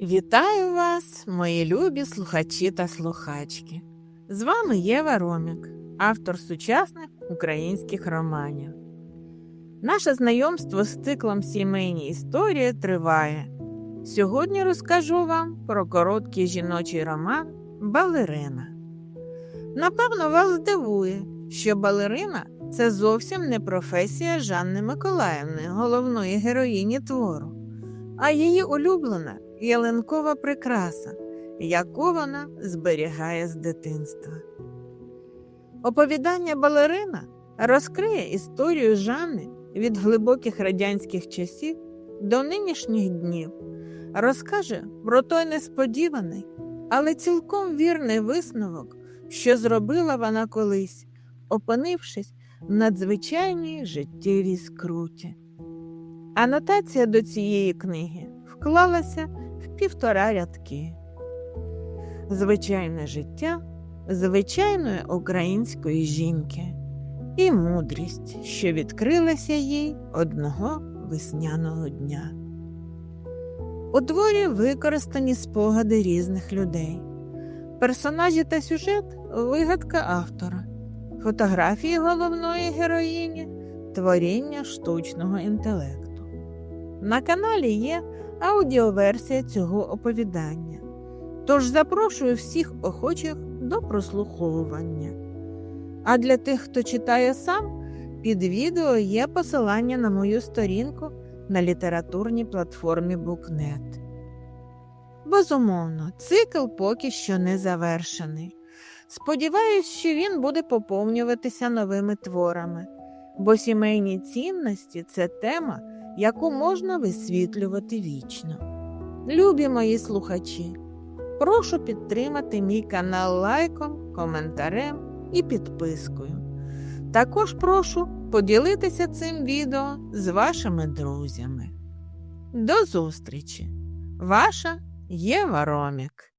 Вітаю вас, мої любі слухачі та слухачки. З вами Єва Ромік, автор сучасних українських романів. Наше знайомство з циклом сімейні історії триває. Сьогодні розкажу вам про короткий жіночий роман Балерина. Напевно, вас здивує, що балерина це зовсім не професія Жанни Миколаївни, головної героїні твору, а її улюблена ялинкова прикраса, яку вона зберігає з дитинства. Оповідання балерина розкриє історію Жанни від глибоких радянських часів до нинішніх днів, розкаже про той несподіваний, але цілком вірний висновок, що зробила вона колись, опинившись в надзвичайній життєвій скруті. Анотація до цієї книги вклалася в півтора рядки. Звичайне життя звичайної української жінки і мудрість, що відкрилася їй одного весняного дня. У творі використані спогади різних людей. Персонажі та сюжет вигадка автора, фотографії головної героїні, творіння штучного інтелекту. На каналі є аудіоверсія цього оповідання. Тож запрошую всіх охочих до прослуховування. А для тих, хто читає сам, під відео є посилання на мою сторінку на літературній платформі Букнет. Безумовно, цикл поки що не завершений. Сподіваюсь, що він буде поповнюватися новими творами, бо сімейні цінності це тема, яку можна висвітлювати вічно. Любі мої слухачі, прошу підтримати мій канал лайком, коментарем і підпискою. Також прошу поділитися цим відео з вашими друзями. До зустрічі! Ваша Єва Ромік